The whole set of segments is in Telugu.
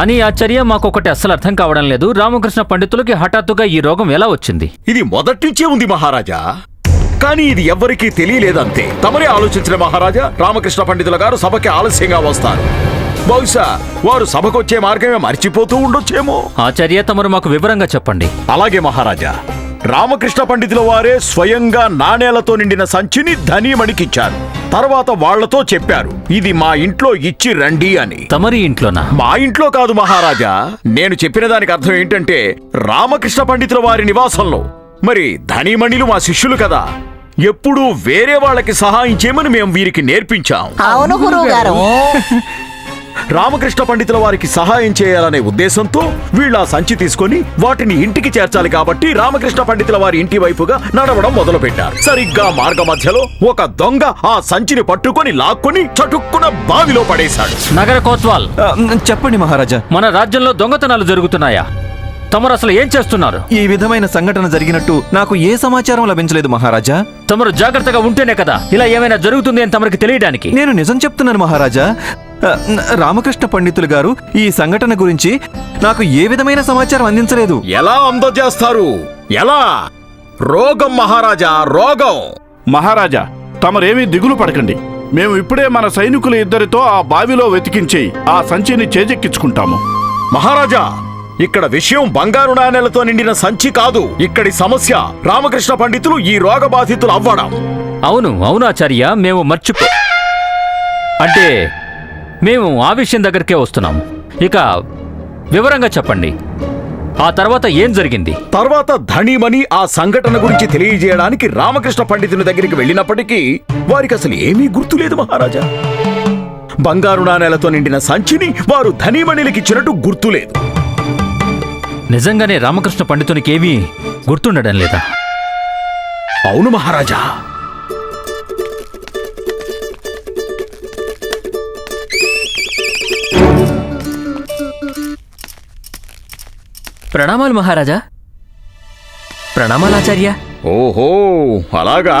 కానీ ఆచార్య మాకొకటి అస్సలు అర్థం కావడం లేదు. రామకృష్ణ పండితులకి హఠాత్తుగా ఈ రోగం ఎలా వచ్చింది? ఇది మొదట్నుంచే ఉంది మహారాజా. కానీ ఇది ఎవ్వరికీ తెలియలేదంతే. తమరే ఆలోచించిన మహారాజా రామకృష్ణ పండితుల గారు సభకి ఆలస్యంగా వస్తారు. బహుశా వారు సభకొచ్చే మార్గమే మర్చిపోతూ ఉండొచ్చేమో. ఆచార్య తమరు మాకు వివరంగా చెప్పండి. అలాగే మహారాజా. రామకృష్ణ పండితుల వారే స్వయంగా నాణేలతో నిండిన సంచిని ధనీమణికిచ్చారు. తర్వాత వాళ్ళతో చెప్పారు ఇది మా ఇంట్లో ఇచ్చి రండి అని. తమరి ఇంట్లోనా? మా ఇంట్లో కాదు మహారాజా. నేను చెప్పిన దానికి అర్థం ఏంటంటే రామకృష్ణ పండితుల వారి నివాసంలో. మరి ధనీమణిలు మా శిష్యులు కదా. ఎప్పుడూ వేరే వాళ్ళకి సహాయం చేయమని మేము వీరికి నేర్పించాం. అవును గురువు గారు. రామకృష్ణ పండితుల వారికి సహాయం చేయాలనే ఉద్దేశంతో వీళ్ళ ఆ సంచి తీసుకొని వాటిని ఇంటికి చేర్చాలి కాబట్టి రామకృష్ణ పండితుల వారి ఇంటి వైపుగా నడవడం మొదలుపెట్టారు. సరిగ్గా మార్గ మధ్యలో ఒక దొంగ ఆ సంచిని పట్టుకొని లాక్కొని చటుక్కున బావిలో పడేశాడు. నగర కోత్వాల్ చెప్పండి మహారాజా. మన రాజ్యంలో దొంగతనాలు జరుగుతున్నాయా? తమరు అసలు ఏం చేస్తున్నారు? ఈ విధమైన సంఘటన జరిగినట్టు నాకు ఏ సమాచారం లభించలేదు మహారాజా. తమరు జాగ్రత్తగా ఉంటేనే కదా ఇలా ఏమైనా జరుగుతుంది అని తమరికి తెలియడానికి. నేను నిజం చెప్తున్నాను మహారాజా. రామకృష్ణ పండితులు గారు ఈ సంఘటన గురించి నాకు ఏ విధమైన సమాచారం అందించలేదు. ఎలా అందజేస్తారు? ఎలా? రోగం మహారాజా రోగం! మహారాజా తమరేమీ దిగులు పడకండి. మేము ఇప్పుడే మన సైనికుల ఇద్దరితో ఆ బావిలో వెతికించి ఆ సంచిని చేజెక్కించుకుంటాము. మహారాజా ఇక్కడ విషయం బంగారు నాణేలతో నిండిన సంచి కాదు. ఇక్కడి సమస్య రామకృష్ణ పండితులు ఈ రోగ బాధితులు అవ్వడం. అవును అవును ఆచార్య మేము మర్చిపో అంటే మేము ఆ విషయం దగ్గరికే వస్తున్నాము ఇక వివరంగా చెప్పండి. ఆ తర్వాత ఏం జరిగింది? తర్వాత ధనిమని ఆ సంఘటన గురించి తెలియజేయడానికి రామకృష్ణ పండితుని దగ్గరికి వెళ్ళినప్పటికీ వారికి అసలు ఏమీ గుర్తులేదు మహారాజా. బంగారు నాణేలతో నిండిన సంచిని వారు ధనిమణిలకిచ్చినట్టు గుర్తులేదు నిజంగానే రామకృష్ణ పండితునికి ఏమీ గుర్తుండడం లేదా? అవును మహారాజా. ప్రణామాలు మహారాజా. ప్రణామాలు ఆచార్య ఓహో అలాగా?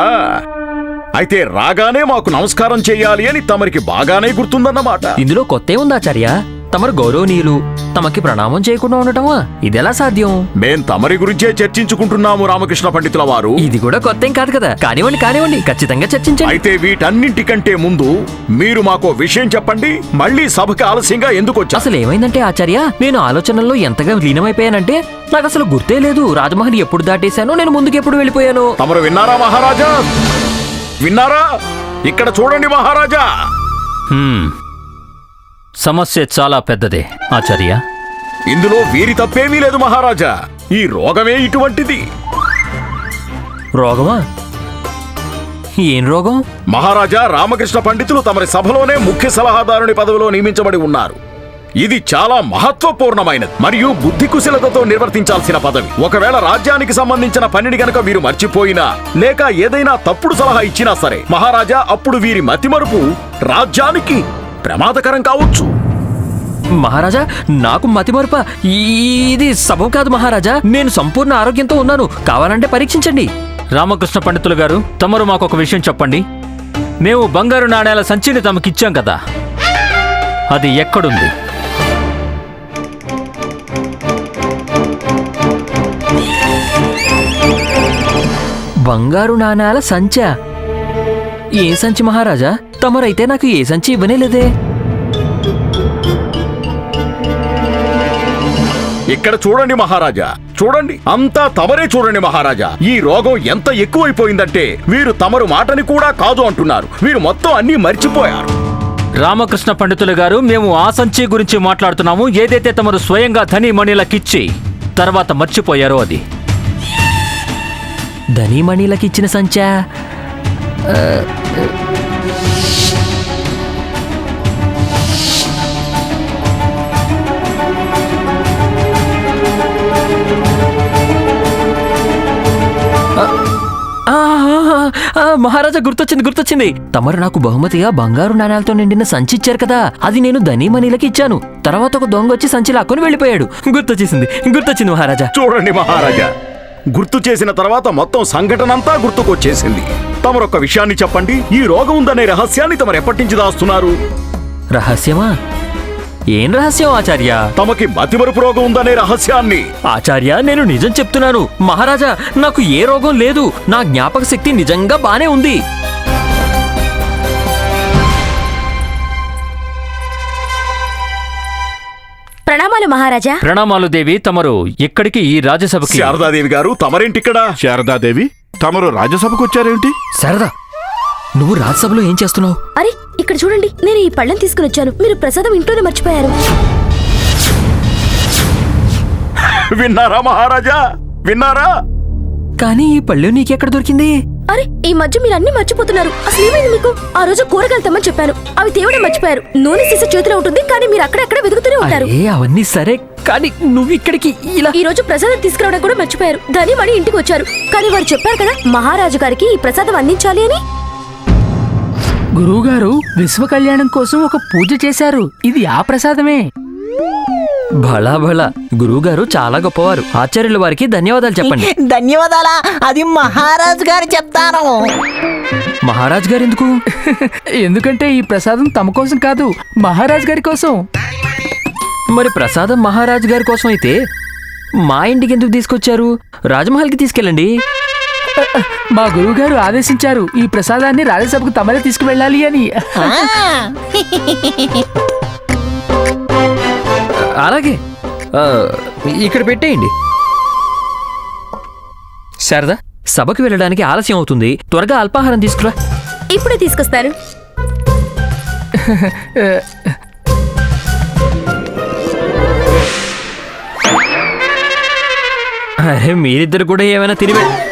అయితే రాగానే మాకు నమస్కారం చెయ్యాలి అని తమరికి బాగానే గుర్తుందన్నమాట. ఇందులో కొత్తే ఉంది ఆచార్య తమరు గౌరవనీయులు తమకి ప్రణామం చేయకుండా ఉండటమా? ఇదెలా సాధ్యం? మేం తమరి గురించే చర్చించుకుంటున్నాము రామకృష్ణ పండితుల వారు. ఇది కూడా కొత్తేం కాదు కదా. కానివ్వండి కానివ్వండి ఖచ్చితంగా చర్చించండి. అయితే వీటన్నింటికంటే ముందు మీరు మాకు విషయం చెప్పండి. మళ్ళీ సభకి ఆలస్యంగా ఎందుకు వచ్చా? అసలు ఏమైందంటే ఆచార్య నేను ఆలోచనల్లో ఎంతగా లీనమైపోయానంటే నాకు అసలు గుర్తే లేదు. రాజమహల్ ఎప్పుడు దాటేశానో నేను ముందుకు ఎప్పుడు వెళ్ళిపోయాను. తమరు విన్నారా మహారాజా? విన్నారా? ఇక్కడ చూడండి మహారాజా. హ్మ్. సమస్య చాలా పెద్దదే ఆచార్య. ఇందులో వీరి తప్పేమీ లేదు మహారాజా. ఈ రోగమే ఇటువంటిది. రోగమా? ఏం రోగం? మహారాజా రామకృష్ణ పండితులు తమరి సభలోనే ముఖ్య సలహాదారుని పదవిలో నియమించబడి ఉన్నారు. ఇది చాలా మహత్వపూర్ణమైనది మరియు బుద్ధి కుశలతతో నిర్వర్తించాల్సిన పదవి. ఒకవేళ రాజ్యానికి సంబంధించిన పనిని గనక వీరు మర్చిపోయినా లేక ఏదైనా తప్పుడు సలహా ఇచ్చినా సరే మహారాజా అప్పుడు వీరి మతిమరుపు రాజ్యానికి ప్రమాదకరం కావచ్చు. మహారాజా నాకు మతిమరుప ఇది సబం కాదు మహారాజా. నేను సంపూర్ణ ఆరోగ్యంతో ఉన్నాను. కావాలంటే పరీక్షించండి. రామకృష్ణ పండితులు గారు తమరు మాకు ఒక విషయం చెప్పండి. మేము బంగారు నాణేల సంచిని తమకిచ్చాం కదా. అది ఎక్కడుంది? బంగారు నాణాల సంచా. ఏ సంచి మహారాజా? తమరైతే నాకు ఏ సంచి ఇవ్వనే లేదే ఇక్కడ చూడండి మహారాజా చూడండి. అంతా తమరే చూడండి మహారాజా. ఈ రోగం ఎంత ఎక్కువైపోయిందంటే వీరు తమరు మాటని కూడా కాదు అంటున్నారు. వీరు మొత్తం అన్నీ మర్చిపోయారు. రామకృష్ణ పండితులు గారు మేము ఆ సంచి గురించి మాట్లాడుతున్నాము. ఏదైతే తమరు స్వయంగా ధని మణిలకిచ్చి తర్వాత మర్చిపోయారో అది. ధనీమణిలకిచ్చిన సంచా? మహారాజా గుర్తొచ్చింది గుర్తొచ్చింది. తమరు నాకు బహుమతిగా బంగారు నాణాలతో నిండిన సంచి ఇచ్చారు కదా. అది నేను ధనీమణిలకి ఇచ్చాను. తర్వాత ఒక దొంగ వచ్చి సంచి లాక్కొని వెళ్ళిపోయాడు. గుర్తొచ్చేసింది గుర్తొచ్చింది మహారాజా. చూడండి మహారాజా. గుర్తు చేసిన తర్వాత మొత్తం సంఘటనంతా గుర్తుకొచ్చేసింది. తమరొక్క విషయాన్ని చెప్పండి. ఈ రోగం ఉందనే రహస్యాన్ని తమరు ఎప్పటి నుంచి దాస్తున్నారు? రహస్యమా? ఏం రహస్యం ఆచార్య? తమకి మతిమరుపు రోగం ఉందనే రహస్యాన్ని. ఆచార్య నేను నిజం చెప్తున్నాను. మహారాజా నాకు ఏ రోగం లేదు. నా జ్ఞాపక శక్తి నిజంగా బానే ఉంది. ప్రణామాలు మహారాజా. ప్రణామాలు దేవి. తమరు ఇక్కడికి ఈ రాజ్యసభకి? శారదాదేవి గారు తమరేంటిక్కడ? శారదాదేవి తమరు రాజ్యసభకు వచ్చారేమిటి సరదా నువ్వు రాజ్యసభలో ఏం చేస్తున్నావు? అరే ఇక్కడ చూడండి నేను ఈ పళ్ళం తీసుకుని వచ్చాను. మీరు ప్రసాదం ఇంట్లోనే మర్చిపోయారు. విన్నారా మహారాజా? విన్నారా? కానీ ఈ పళ్ళు నీకెక్కడ దొరికింది? అరే ఈ మధ్య మీరు అన్ని మర్చిపోతున్నారు. అసలు ఏమైంది మీకు? ఆ రోజు కూరగాయలు తెమ్మని చెప్పాను. అవి తేవడం మర్చిపోయారు. నూనె సీస చేతిలో ఉంటుంది కానీ మీరు అక్కడక్కడ వెతుకుతూనే ఉంటారు. అవన్నీ సరే కానీ నువ్వు ఇక్కడికి ఇలా ఈ రోజు ప్రసాదం తీసుకురావడం కూడా మర్చిపోయారు. ధని మణి ఇంటికి వచ్చారు. కానీ వారు చెప్పారు కదా మహారాజు గారికి ఈ ప్రసాదం అందించాలి అని. గురువుగారు విశ్వ కళ్యాణం కోసం ఒక పూజ చేశారు. ఇది ఆ ప్రసాదమే. భళా భళా. గురువుగారు చాలా గొప్పవారు. ఆచార్యుల వారికి ధన్యవాదాలు చెప్పండి. ధన్యవాదాలా? అది మహారాజు గారు చెప్తాను మహారాజ్ గారు ఎందుకు? ఎందుకంటే ఈ ప్రసాదం తమ కోసం కాదు మహారాజ్ గారి కోసం. మరి ప్రసాదం మహారాజ్ గారి కోసం అయితే మా ఇంటికి ఎందుకు తీసుకొచ్చారు? రాజమహల్కి తీసుకెళ్ళండి. మా గురువుగారు ఆదేశించారు ఈ ప్రసాదాన్ని రాజ్యసభకు తమరే తీసుకువెళ్ళాలి అని. అలాగే. ఆ, ఇక్కడ పెట్టేయండి. శారదా సభకి వెళ్ళడానికి ఆలస్యం అవుతుంది. త్వరగా అల్పాహారం తీసుకురా. ఇప్పుడే తీసుకొస్తాను అరే మీరిద్దరు కూడా ఏమైనా తిరిగి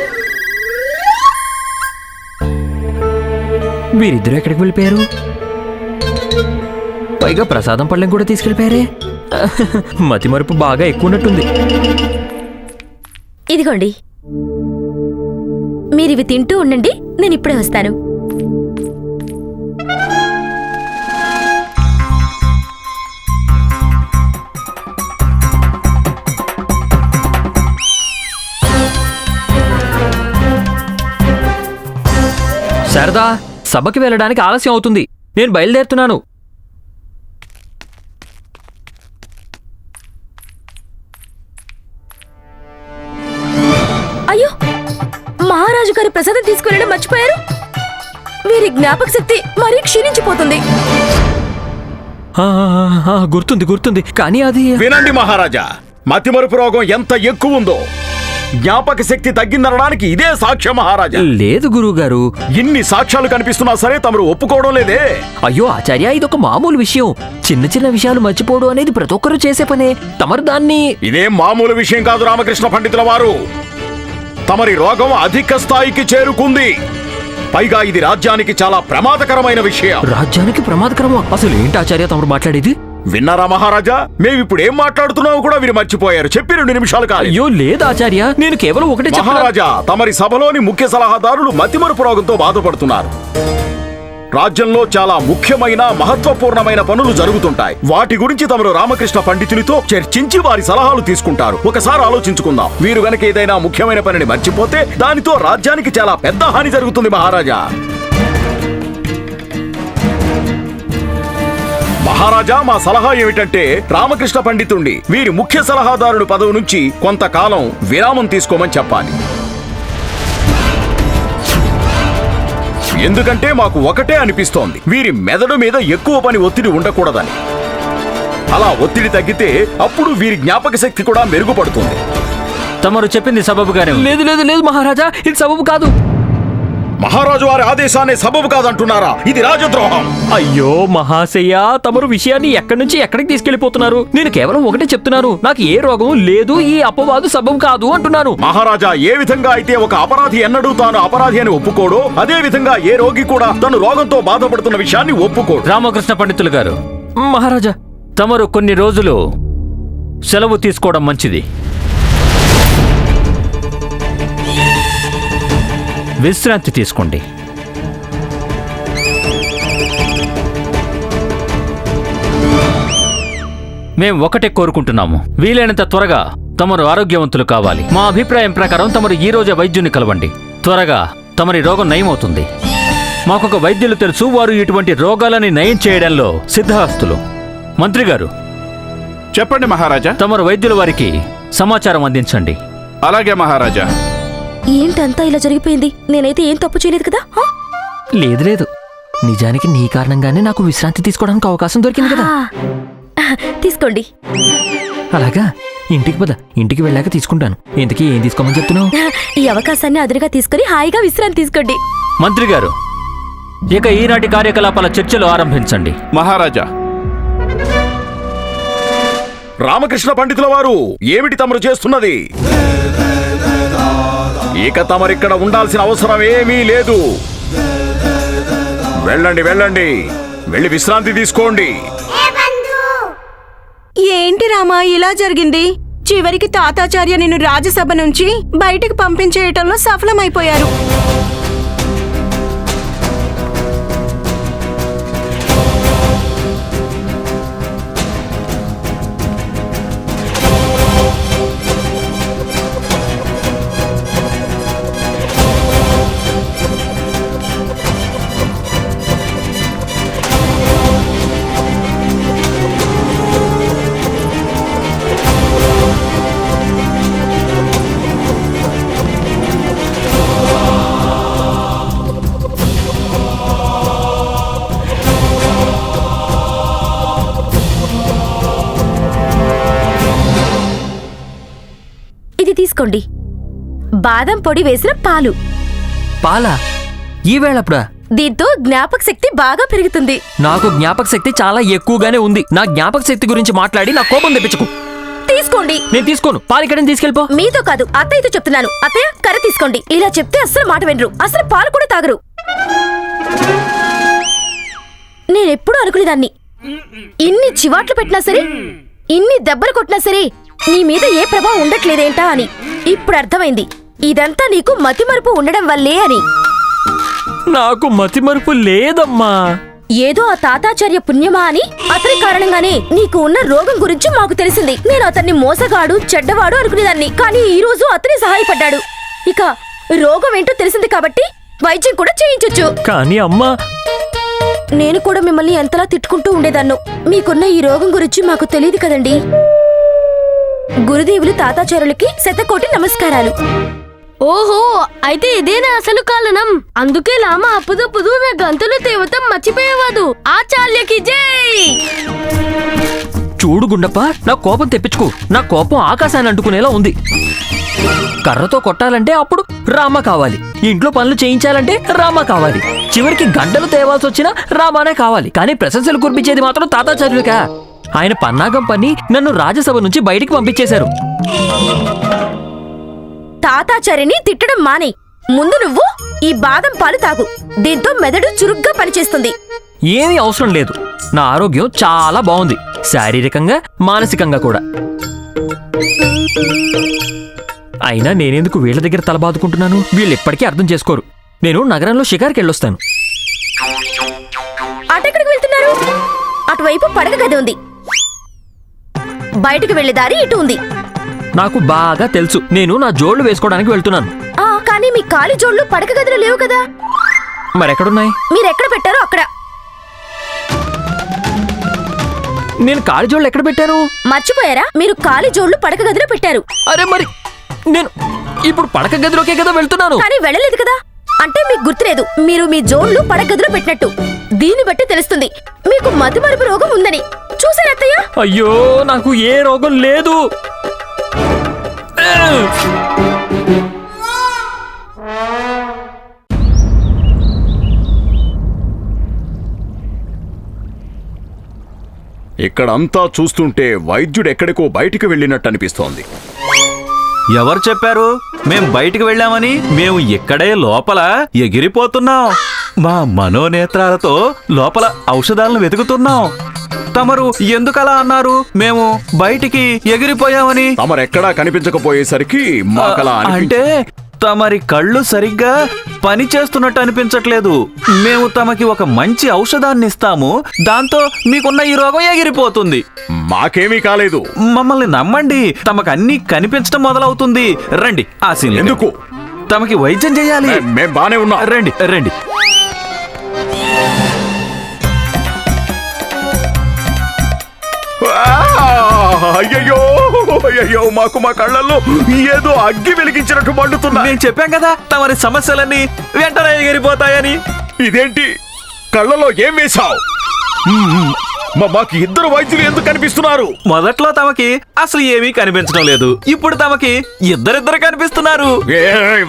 మీరిద్దరు ఎక్కడికి వెళ్ళిపోయారు? పైగా ప్రసాదం పళ్ళెం కూడా తీసుకెళ్ళిపోయారే. మతి మరుపు బాగా ఎక్కువ ఉన్నట్టుంది ఇదిగోండి. మీరు ఇవి తింటూ ఉండండి నేను ఇప్పుడే వస్తాను. శారదా సభకి వెళ్ళడానికి ఆలస్యం అవుతుంది. నేను బయలుదేరుతున్నాను. అయ్యో! మహారాజు గారి ప్రసాదం తీసుకువెళ్ళడం మర్చిపోయారు? వీరి జ్ఞాపక శక్తి మరీ క్షీణించిపోతుంది. ఆ, ఆ, ఆ, గుర్తుంది గుర్తుంది. కానీ అది వినండి మహారాజా మతిమరుపు రోగం ఎంత ఎక్కువ ఉందో. జ్ఞాపక శక్తి తగ్గిందనడానికి ఇదే సాక్ష్యం మహారాజా. లేదు గురువుగారు. ఇన్ని సాక్ష్యాలు కనిపిస్తున్నా సరే తమరు ఒప్పుకోవడం లేదే. అయ్యో ఆచార్య ఇదొక మామూలు విషయం. చిన్న చిన్న విషయాలు మర్చిపోవడం అనేది ప్రతి ఒక్కరూ చేసే పనే. తమరు దాన్ని ఇదేం మామూలు విషయం కాదు రామకృష్ణ పండితుల వారు. తమరి రోగం అధిక స్థాయికి చేరుకుంది. పైగా ఇది రాజ్యానికి చాలా ప్రమాదకరమైన విషయం. రాజ్యానికి ప్రమాదకరమా? అసలు ఏంటి ఆచార్య తమరు మాట్లాడేది? విన్నారా మహారాజా? మేమిప్పుడు ఏం మాట్లాడుతున్నామో కూడా వీరు మర్చిపోయారు. చెప్పి రెండు నిమిషాలు కాదు అయ్యో లేదు ఆచార్య. నేను కేవలం ఒకటే చెప్పాను మహారాజా తమరి సభలోని ముఖ్య సలహాదారులు మతిమరుపు రోగంతో బాధపడుతున్నారు. రాజ్యంలో చాలా ముఖ్యమైన మహత్వపూర్ణమైన పనులు జరుగుతుంటాయి. వాటి గురించి తమరు రామకృష్ణ పండితునితో చర్చించి వారి సలహాలు తీసుకుంటారు. ఒకసారి ఆలోచించుకుందాం. వీరు గనక ఏదైనా ముఖ్యమైన పనిని మర్చిపోతే దానితో రాజ్యానికి చాలా పెద్ద హాని జరుగుతుంది మహారాజా. మహారాజా మా సలహా ఏమిటంటే రామకృష్ణ పండితుండి వీరి ముఖ్య సలహాదారుడు పదవి నుంచి కొంతకాలం విరామం తీసుకోమని చెప్పాలి. ఎందుకంటే మాకు ఒకటే అనిపిస్తోంది వీరి మెదడు మీద ఎక్కువ పని ఒత్తిడి ఉండకూడదని. అలా ఒత్తిడి తగ్గితే అప్పుడు వీరి జ్ఞాపక శక్తి కూడా మెరుగుపడుతుంది. తమరు చెప్పింది సబబుగానే ఉంది. లేదు లేదు లేదు మహారాజా ఇది సబబు కాదు. మహారాజు వారి ఆదేశాన్ని సబబు కాదంటున్నారా? ఇది రాజద్రోహం. అయ్యో మహాశయ్య తమరు విషయాన్ని ఎక్కడి నుంచి ఎక్కడికి తీసుకెళ్ళిపోతున్నారు నేను కేవలం ఒకటే చెప్తున్నాను నాకు ఏ రోగం లేదు ఈ అపవాదు సబబు కాదు అంటున్నాను. మహారాజా ఏ విధంగా అయితే ఒక అపరాధి ఎన్నడూ తాను అపరాధి అని ఒప్పుకోడో అదే విధంగా ఏ రోగి కూడా తను రోగంతో బాధపడుతున్న విషయాన్ని ఒప్పుకోడు. రామకృష్ణ పండితులు గారు మహారాజా తమరు కొన్ని రోజులు సెలవు తీసుకోవడం మంచిది. విశ్రాంతి తీసుకోండి. మేం ఒకటే కోరుకుంటున్నాము. వీలైనంత త్వరగా తమరు ఆరోగ్యవంతులు కావాలి. మా అభిప్రాయం ప్రకారం తమరు ఈ రోజే వైద్యుని కలవండి. త్వరగా తమరి రోగం నయమవుతుంది. మాకొక వైద్యులు తెలుసు వారు ఇటువంటి రోగాలని నయం చేయడంలో సిద్ధహస్తులు. మంత్రి గారు చెప్పండి మహారాజా. తమరు వైద్యుల వారికి సమాచారం అందించండి. అలాగే మహారాజా. ఏంటంతా ఇలా జరిగిపోయింది? నేనైతే ఏం తప్పు చేయలేదు కదా? లేదు లేదు. నిజానికి నీ కారణంగానే నాకు విశ్రాంతి తీసుకోవడానికి అవకాశం దొరికింది కదా. తీసుకోండి. అలాగా? ఇంటికి పద. ఇంటికి వెళ్ళాక తీసుకుంటాను. ఇంతకీ ఏం తీసుకోమని చెప్తున్నావు? ఈ అవకాశాన్ని అదురుగా తీసుకొని హాయిగా విశ్రాంతి తీసుకోండి. మంత్రి గారు ఇక ఈనాటి కార్యకలాపాల చర్చలు ఆరంభించండి. మహారాజా. రామకృష్ణ పండితుల వారు ఏమిటి తమరు చేస్తున్నది? ఇక తమరిక్కడ ఉండాల్సిన అవసరం ఏమీ లేదు. వెళ్ళండి వెళ్ళండి. వెళ్ళి విశ్రాంతి తీసుకోండి. ఏంటి రామా ఇలా జరిగింది? చివరికి తాతాచార్య నిన్ను రాజ్యసభ నుంచి బయటికి పంపించేయటంలో సఫలమైపోయారు. తీసుకోండి. బాదం పొడి వేసిన పాలు. పాలా? ఈ వేళప్పుడా? దీంతో జ్ఞాపక శక్తి బాగా పెరుగుతుంది. నాకు జ్ఞాపక శక్తి చాలా ఎక్కువగానే ఉంది. నా జ్ఞాపక శక్తి గురించి మాట్లాడి నా కోపం తెప్పించుకు. తీసుకోండి. నేను తీసుకోను. పాలికడని తీసుకెళ్ళిపో. మీతో కాదు అత్తయ్యతో చెప్తున్నాను. అత్తయ్య కర్ర తీసుకోండి. ఇలా చెప్తే అస్సలు మాట వినరు. అసలు పాలు కూడా తాగరు. నేనెప్పుడు అనుకునేదాన్ని. ఇన్ని చివాట్లు పెట్టినా సరే ఇన్ని దెబ్బలు కొట్టినా సరే నీ మీద ఏ ప్రభావం ఉండట్లేదేంటా అని. ఇప్పుడు అర్థమైంది. ఇదంతా నీకు మతిమరుపు ఉండడం వల్లే అని. నాకు మతిమరుపు లేదమ్మా. ఏదో ఆ తాతాచార్య పుణ్యమా అని? అతని కారణంగానే నీకు ఉన్న రోగం గురించి మాకు తెలిసింది. నేను అతన్ని మోసగాడు చెడ్డవాడు అనుకునేదాన్ని. కానీ ఈ రోజు అతనే సహాయపడ్డాడు. ఇక రోగం ఏంటో తెలిసింది కాబట్టి వైద్యం కూడా చేయించొచ్చు. కానీ అమ్మా. నేను కూడా మిమ్మల్ని ఎంతలా తిట్టుకుంటూ ఉండేదాన్ను. మీకున్న ఈ రోగం గురించి మాకు తెలియదు కదండి. గురుదేవులు తాతాచారులకి శతకోటి నమస్కారాలు. ఓహో అయితే ఇదేనా అసలు కారణం అందుకే లామ అప్పుదప్పుడు నా గంతులు తేవతం మర్చిపోయేవాడు. ఆచార్యకి జై! చూడు గుండప్ప నా కోపం తెప్పించుకో. నా కోపం ఆకాశాన్ని అంటుకునేలా ఉంది. కర్రతో కొట్టాలంటే అప్పుడు రామ కావాలి. ఇంట్లో పనులు చేయించాలంటే రామ కావాలి. చివరికి గంటలు తేవాల్సి వచ్చినా రామానే కావాలి. కానీ ప్రశంసలు కురిపించేది మాత్రం తాతాచార్యులకా? ఆయన పన్నాగం పని నన్ను రాజ్యసభ నుంచి బయటికి పంపించేశారు. తాతాచార్యని తిట్టడం మానే. ముందు నువ్వు ఈ బాదం పాలు తాగు. దీంతో మెదడు చురుగ్గా పనిచేస్తుంది. ఏమీ అవసరం లేదు. నా ఆరోగ్యం చాలా బాగుంది. శారీరకంగా మానసికంగా కూడా. అయినా నేనెందుకు వీళ్ళ దగ్గర తలబాదుకుంటున్నాను వీళ్ళు ఎప్పటికీ అర్థం చేసుకోరు. నేను నగరంలో షికార్కి వెళ్ళొస్తాను. అటెక్కడికి వెళ్తున్నారు? అటువైపు పడక గది ఉంది. బయటకు వెళ్ళే దారి ఇటు ఉంది. నాకు బాగా తెలుసు. నేను నా జోళ్ళు వేసుకోవడానికి వెళ్తున్నాను. ఆ కానీ మీ కాలి జోళ్ళు పడక గదిలో లేవు కదా? మరెక్కడున్నాయి? మీరెక్కడ పెట్టారో అక్కడ. నేను కాలి జోళ్ళు ఎక్కడ పెట్టాను? మర్చిపోయారా? మీరు కాలి జోళ్ళు పడక గదిలో పెట్టారు. అరే మరి నేను ఇప్పుడు పడక గదిలోకే కదా వెళ్తున్నాను. కానీ వెళ్ళలేదు కదా? అంటే మీకు గుర్తులేదు మీరు మీ జోన్లు పడక గదిలో పెట్టినట్టు. దీన్ని బట్టి తెలుస్తుంది మీకు మతిమరుపు రోగం ఉందని. చూసారా అత్తయ్య? అయ్యో నాకు ఏ రోగం లేదు. ఇక్కడంతా చూస్తుంటే వైద్యుడు ఎక్కడికో బయటికి వెళ్ళినట్టు అనిపిస్తోంది. ఎవరు చెప్పారు? మేం బయటికి వెళ్ళామని మేము ఇక్కడే లోపల ఎగిరిపోతున్నాం. మా మనోనేత్రాలతో లోపల ఔషధాలను వెతుకుతున్నాం. తమరు ఎందుకలా అన్నారు? మేము బయటికి ఎగిరిపోయామని. తమరెక్కడా కనిపించకపోయేసరికి మాకలా. అంటే తమరి కళ్ళు సరిగ్గా పని చేస్తున్నట్టు అనిపించట్లేదు. మేము తమకి ఒక మంచి ఔషధాన్ని ఇస్తాము. దాంతో మీకున్న ఈ రోగం ఎగిరిపోతుంది. మాకేమీ కాలేదు. మమ్మల్ని నమ్మండి. తమకు అన్ని కనిపించడం మొదలవుతుంది. రండి ఆ సీన్ ఎందుకు? తమకి వైద్యం చేయాలి. మే- మేం బానే ఉన్నాం. రండి రండి. అయ్యయ్యో! అయ్యయ్యో మాకు మా కళ్ళల్లో ఏదో అగ్గి వెలిగించినట్టు మండుతున్నా మేము చెప్పాం కదా తమరి సమస్యలన్నీ వెంటనే ఎగిరిపోతాయని. ఇదేంటి? కళ్ళలో ఏం వేశావు? మాకు ఇద్దరు వైద్యులు ఎందుకు కనిపిస్తున్నారు? మొదట్లో తమకి అసలు ఏమీ కనిపించడం లేదు. ఇప్పుడు తమకి ఇద్దరిద్దరు కనిపిస్తున్నారు. ఏ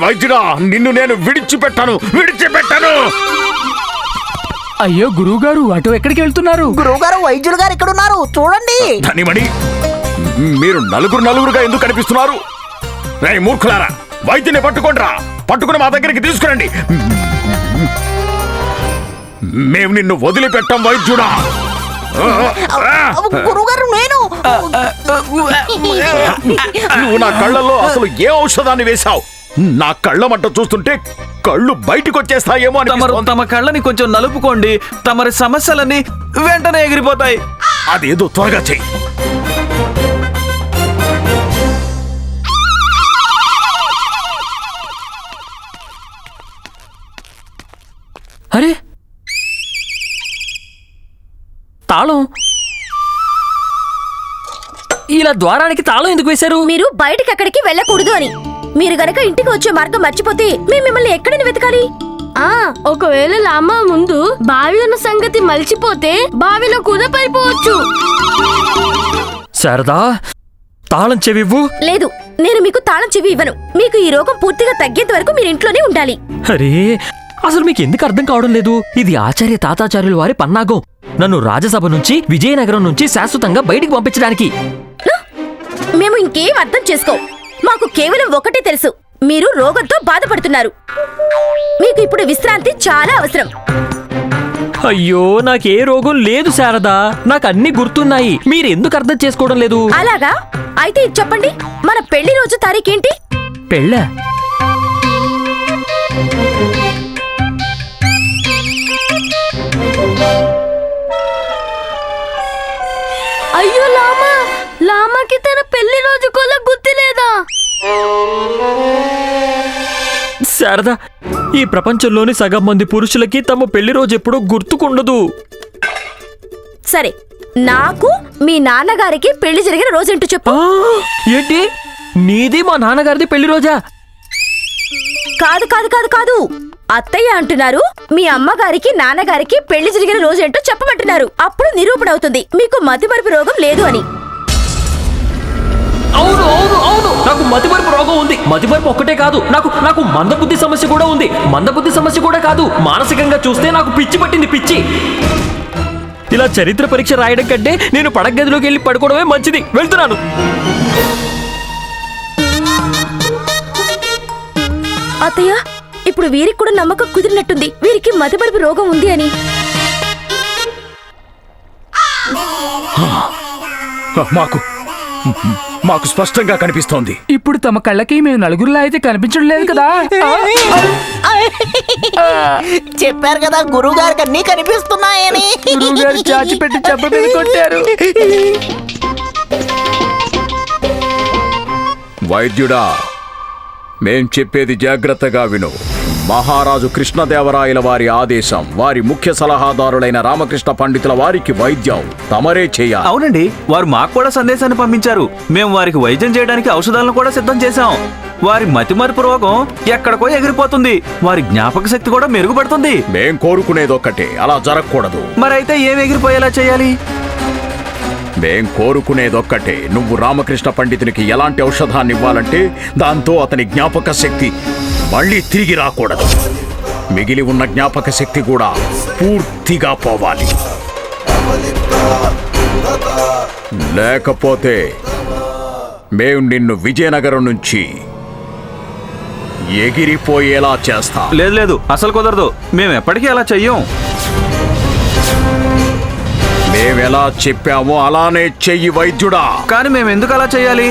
వైద్యుడా నిన్ను నేను విడిచిపెట్టాను విడిచిపెట్టాను! అయ్యో గురువుగారు అటు ఎక్కడికి వెళ్తున్నారు? గురువుగారు వైద్యులు గారు ఇక్కడ ఉన్నారు చూడండి. ధనిమణి మీరు నలుగురు నలుగురుగా ఎందుకు కనిపిస్తున్నారు? రే మూర్ఖులారా వైద్యుని పట్టుకోండిరా. పట్టుకుని మా దగ్గరికి తీసుకురండి. మేము నిన్ను వదిలిపెట్టాం వైద్యుడా. నేను. నువ్వు నా కళ్ళల్లో అసలు ఏ ఔషధాన్ని వేశావు? నా కళ్ళ మంట చూస్తుంటే కళ్ళు బయటకు వచ్చేస్తాయేమో తమరు అనిపిస్తోంది. తమ కళ్ళని కొంచెం నలుపుకోండి. తమరి సమస్యలన్నీ వెంటనే ఎగిరిపోతాయి. అదేదో త్వరగా చెయ్యి. అరే! తాళం? ఇలా ద్వారానికి తాళం ఎందుకు వేశారు? మీరు బయటికి ఎక్కడికి వెళ్ళకూడదు అని. మీరు గనక ఇంటికి వచ్చే మార్గం మర్చిపోతే మేము మిమ్మల్ని ఎక్కడని వెతకాలి? ఆ ఒకవేళ లామా ముందు బావి ఉన్న సంగతి మలిచిపోతే బావిలో కూడా పడిపోవచ్చు. శారదా తాళం చెవివ్వు. లేదు నేను మీకు తాళం చెవి ఇవ్వను. మీకు ఈ రోగం పూర్తిగా తగ్గేంత వరకు మీరు ఇంట్లోనే ఉండాలి. అరే అసలు మీకు ఎందుకు అర్థం కావడం లేదు? ఇది ఆచార్య తాతాచార్యుల వారి పన్నాగం. నన్ను రాజసభ నుంచి విజయనగరం నుంచి శాశ్వతంగా బయటికి పంపించడానికి. మేము ఇంకేం అర్థం చేసుకో. మాకు కేవలం ఒకటే తెలుసు. మీరు రోగంతో బాధపడుతున్నారు. మీకు ఇప్పుడు విశ్రాంతి చాలా అవసరం. అయ్యో నాకే రోగం లేదు శారదా. నాకు అన్ని గుర్తున్నాయి. మీరు ఎందుకు అర్థం చేసుకోవడం లేదు? అలాగా? అయితే ఇది చెప్పండి. మన పెళ్ళి రోజు తారీఖేంటి? పెళ్ళ? అయ్యో లామా! లామాకి తన పెళ్ళి రోజు కూడా గుర్తులేదా శారదా ఈ ప్రపంచంలోని సగం మంది పురుషులకి తమ పెళ్ళి రోజు ఎప్పుడూ గుర్తుకుండదు. సరే నాకు మీ నాన్నగారికి పెళ్ళి జరిగిన రోజేంటో చెప్పు. ఆ, ఏంటి? నీది మా నాన్నగారిది పెళ్ళి రోజా? కాదు కాదు కాదు కాదు. అత్తయ్య అంటున్నారు మీ అమ్మగారికి నాన్నగారికి పెళ్ళి జరిగిన రోజేంటో చెప్పమంటున్నారు. అప్పుడు నిరూపణ అవుతుంది మీకు మతిమరుపు రోగం లేదు అని. అవును అవును అవును. నాకు మతిమరుపు రోగం ఉంది. మతిమరుపు ఒక్కటే కాదు నాకు నాకు మందబుద్ధి సమస్య కూడా ఉంది. మందబుద్ధి సమస్య కూడా కాదు. మానసికంగా చూస్తే నాకు పిచ్చి పట్టింది పిచ్చి. ఇలా చరిత్ర పరీక్ష రాయడం కంటే నేను పడగదిలోకి వెళ్ళి పడుకోవడమే మంచిది. వెళ్తున్నాను. అత్తయ్య ఇప్పుడు వీరికి కూడా నమ్మకం కుదిరినట్టుంది. వీరికి మతిమరుపు రోగం ఉంది అని. మాకు మాకు స్పష్టంగా కనిపిస్తోంది. ఇప్పుడు తమ కళ్ళకి మేము నలుగురిలా అయితే కనిపించడం లేదు కదా? చెప్పారు కదా గురువు గారికి అన్ని కనిపిస్తున్నాయని. గురువుగారు చాచి పెట్టి చెప్ప మీద కొట్టారు. వైద్యుడా మేం చెప్పేది జాగ్రత్తగా విను. మహారాజు కృష్ణదేవరాయల వారి ఆదేశం వారి ముఖ్య సలహాదారులైన రామకృష్ణ పండితుల వారికి వైద్యం తమరే చేయాలి. అవునండి వారు మాకు కూడా సందేశాన్ని పంపించారు. మేము వారికి వైద్యం చేయడానికి ఔషధాలను కూడా సిద్ధం చేశాం. వారి మతిమరుపు రోగం ఎక్కడికో ఎగిరిపోతుంది. వారి జ్ఞాపక శక్తి కూడా మెరుగుపడుతుంది. మేం కోరుకునేదొక్కటే అలా జరగకూడదు. మరైతే ఏం ఎగిరిపోయేలా చేయాలి? మేం కోరుకునేదొక్కటే నువ్వు రామకృష్ణ పండితునికి ఎలాంటి ఔషధాన్ని ఇవ్వాలంటే దాంతో అతని జ్ఞాపక శక్తి మళ్ళీ తిరిగి రాకూడదు. మిగిలి ఉన్న జ్ఞాపక శక్తి కూడా పూర్తిగా పోవాలి. లేకపోతే మేం నిన్ను విజయనగరం నుంచి ఎగిరిపోయేలా చేస్తా. లేదు లేదు అసలు కుదరదు. మేము ఎప్పటికీ అలా చెయ్యం. మేమెలా చెప్పామో అలానే చెయ్యి వైద్యుడా. కానీ మేము ఎందుకు అలా చేయాలి